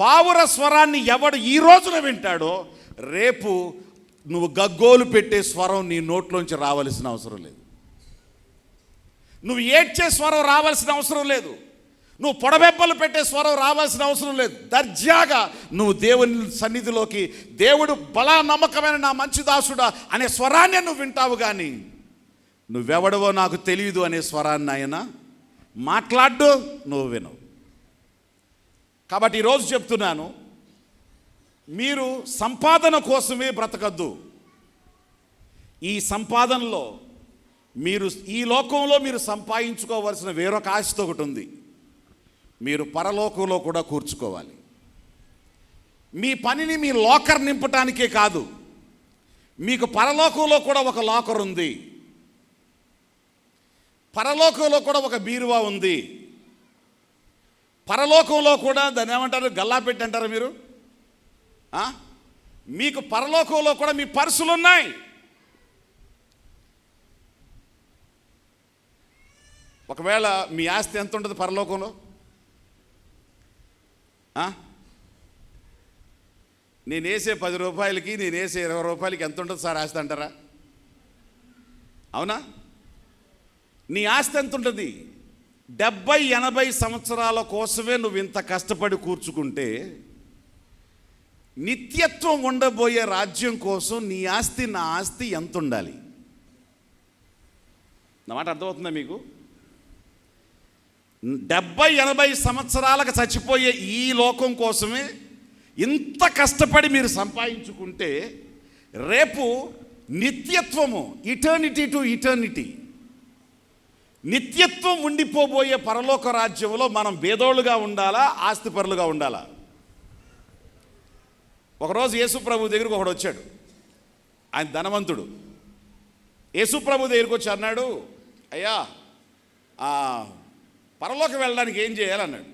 పావుర స్వరాన్ని ఎవడు ఈ రోజున వింటాడో రేపు నువ్వు గగ్గోలు పెట్టే స్వరం నీ నోట్లోంచి రావాల్సిన అవసరం లేదు. నువ్వు ఏడ్చే స్వరం రావాల్సిన అవసరం లేదు. నువ్వు పొడబెబ్బలు పెట్టే స్వరం రావాల్సిన అవసరం లేదు. దర్జాగా నువ్వు దేవుని సన్నిధిలోకి దేవుడు బలా నమ్మకమైన నా మంచి దాసుడా అనే స్వరాన్ని నువ్వు వింటావు కానీ నువ్వెవడవో నాకు తెలియదు అనే స్వరాన్ని ఆయన మాట్లాడు నువ్వు వినవు. కాబట్టి ఈరోజు చెప్తున్నాను మీరు సంపాదన కోసమే బ్రతకద్దు. ఈ సంపాదనలో మీరు ఈ లోకంలో మీరు సంపాదించుకోవలసిన వేరొక ఆశతో ఒకటి ఉంది. మీరు పరలోకంలో కూడా కూర్చుకోవాలి. మీ పనిని మీ లోకర్ నింపటానికే కాదు మీకు పరలోకంలో కూడా ఒక లాకర్ ఉంది. పరలోకంలో కూడా ఒక బీరువా ఉంది. పరలోకంలో కూడా దాన్ని ఏమంటారు? గల్లా పెట్టి అంటారా మీరు? మీకు పరలోకంలో కూడా మీ పర్సులు ఉన్నాయి. ఒకవేళ మీ ఆస్తి ఎంత ఉంటుంది పరలోకంలో? నేను వేసే పది రూపాయలకి నేను వేసే ఇరవై రూపాయలకి ఎంత ఉంటుంది సార్ ఆస్తి అంటారా? అవునా? నీ ఆస్తి ఎంత ఉంటుంది? డెబ్బై ఎనభై సంవత్సరాల కోసమే నువ్వు ఇంత కష్టపడి కూర్చుకుంటే నిత్యత్వం ఉండబోయే రాజ్యం కోసం నీ ఆస్తి నా ఆస్తి ఎంత ఉండాలి నా మాట అర్థమవుతుందా మీకు? డెబ్బై ఎనభై సంవత్సరాలకు చచ్చిపోయే ఈ లోకం కోసమే ఇంత కష్టపడి మీరు సంపాదించుకుంటే రేపు నిత్యత్వము ఇటర్నిటీ టు ఇటర్నిటీ నిత్యత్వం ఉండిపోబోయే పరలోక రాజ్యంలో మనం భేదోళ్ళుగా ఉండాలా ఆస్తిపరులుగా ఉండాలా? ఒకరోజు యేసుప్రభు దగ్గరికి ఒకడు వచ్చాడు. ఆయన ధనవంతుడు. యేసుప్రభు దగ్గరికి వచ్చి అన్నాడు అయ్యా పరలోకి వెళ్ళడానికి ఏం చేయాలన్నాడు?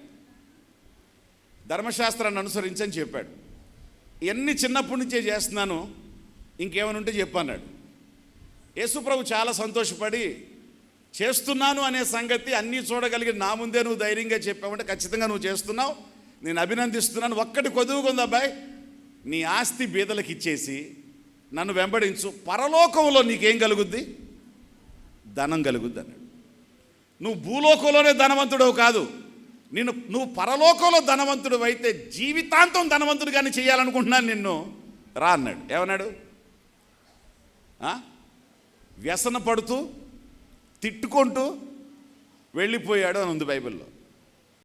ధర్మశాస్త్రాన్ని అనుసరించని చెప్పాడు. ఇవన్నీ చిన్నప్పటి నుంచే చేస్తున్నాను ఇంకేమైనా ఉంటే చెప్పన్నాడు యేసుప్రభు చాలా సంతోషపడి చేస్తున్నాను అనే సంగతి అన్నీ చూడగలిగి నా ముందే నువ్వు ధైర్యంగా చెప్పావంటే ఖచ్చితంగా నువ్వు చేస్తున్నావు. నేను అభినందిస్తున్నాను. ఒక్కటి కొదువుకుంది అబ్బాయి. నీ ఆస్తి బీదలకు ఇచ్చేసి నన్ను వెంబడించు. పరలోకంలో నీకేం కలుగుద్ది? ధనం కలుగుద్ది అన్నాడు. నువ్వు భూలోకంలోనే ధనవంతుడవు కాదు. నిన్ను నువ్వు పరలోకంలో ధనవంతుడు అయితే జీవితాంతం ధనవంతుడిగానే చేయాలనుకుంటున్నాను నిన్ను. రా అన్నాడు. ఏమన్నాడు? వ్యసన పడుతూ తిట్టుకుంటూ వెళ్ళిపోయాడు అని ఉంది బైబిల్లో.